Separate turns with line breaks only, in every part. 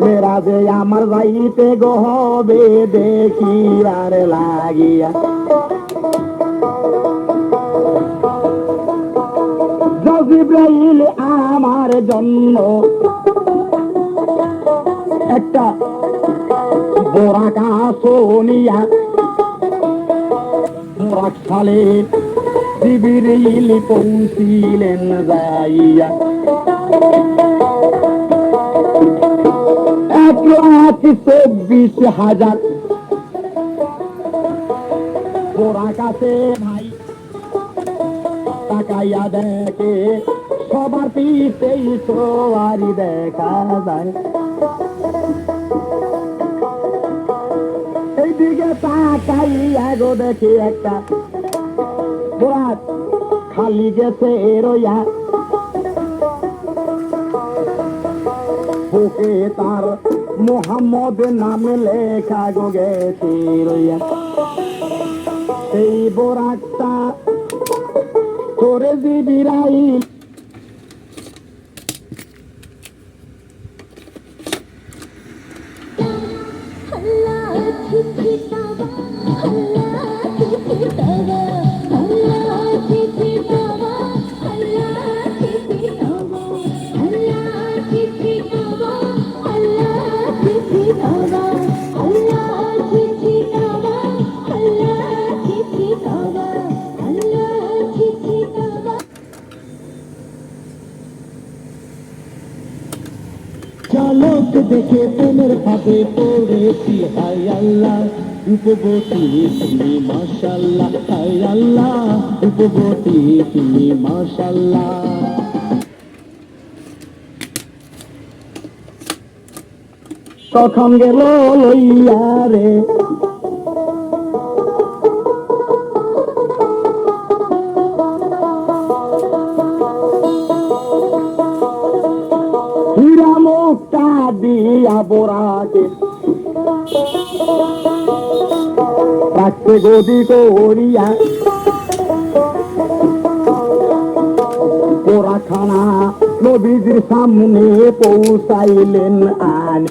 মেরাজে আমার যাইতে গো হবে দেখিবার লাগিয়া। জিব্রাইল আমার জন্য একটা বোরাকা সোনিয়া। বোরাক সালে জিবিরিল পৌঁছিলেন যাইয়া। লাখ চব্বিশ হাজার। ওরা কাছে ভাই, তাকাইয়া দেখে সবার পিছেই সবারই দেখা যায়। এইদিকে তাকাইয়া গো দেখি একটা। ওরা খালি গেছে রইয়া। বুকে তার মোহাম্মদ নামে লেখা গোগে সেই বোরাকটা করে দিবিরাই
চালক দেখে প্রেমের ভাবে পড়েছি। হাই আল্লাহ উপবতী তুমি মাশাল্লাহ হাই আল্লাহ উপবতী তুমি মাশাল্লাহ
কখন গেল লইয়া রে দিয়া বোরাকে রাখতে গদি করিয়া পোড়াখানা নবীজির সামনে পৌঁছাইলেন আন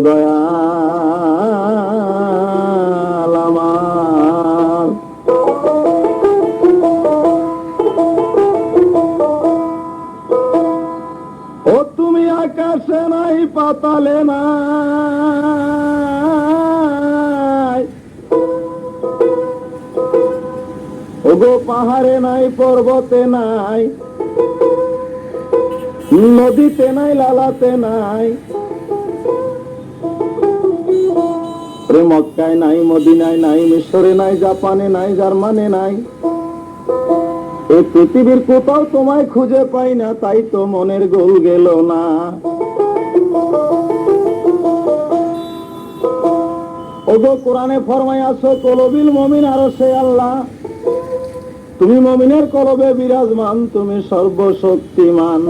দয়াল আমার। ও তুমি আকাশে নাই, পাতালে নাই। ও গো পাহাড়ে নাই, পর্বতে নাই। নদীতে নাই, লালাতে নাই। ওরে মক্কায় নাই, মদিনায় নাই, মিশরে নাই, জাপানে নাই, জার্মানে নাই। এই পৃথিবীর কোথাও তোমায় খুঁজে পাই না, তাই তো মনের গোল গেল না। ওগো কোরআনে ফরমাই আসো কলবিল মমিন আরও সে আল্লাহ। তুমি মমিনের কলবে বিরাজমান, তুমি সর্বশক্তিমান।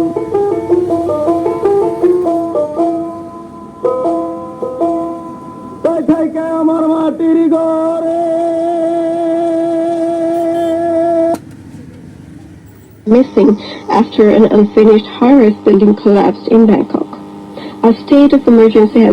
Missing after an unfinished high-rise building collapsed in Bangkok. A state of emergency has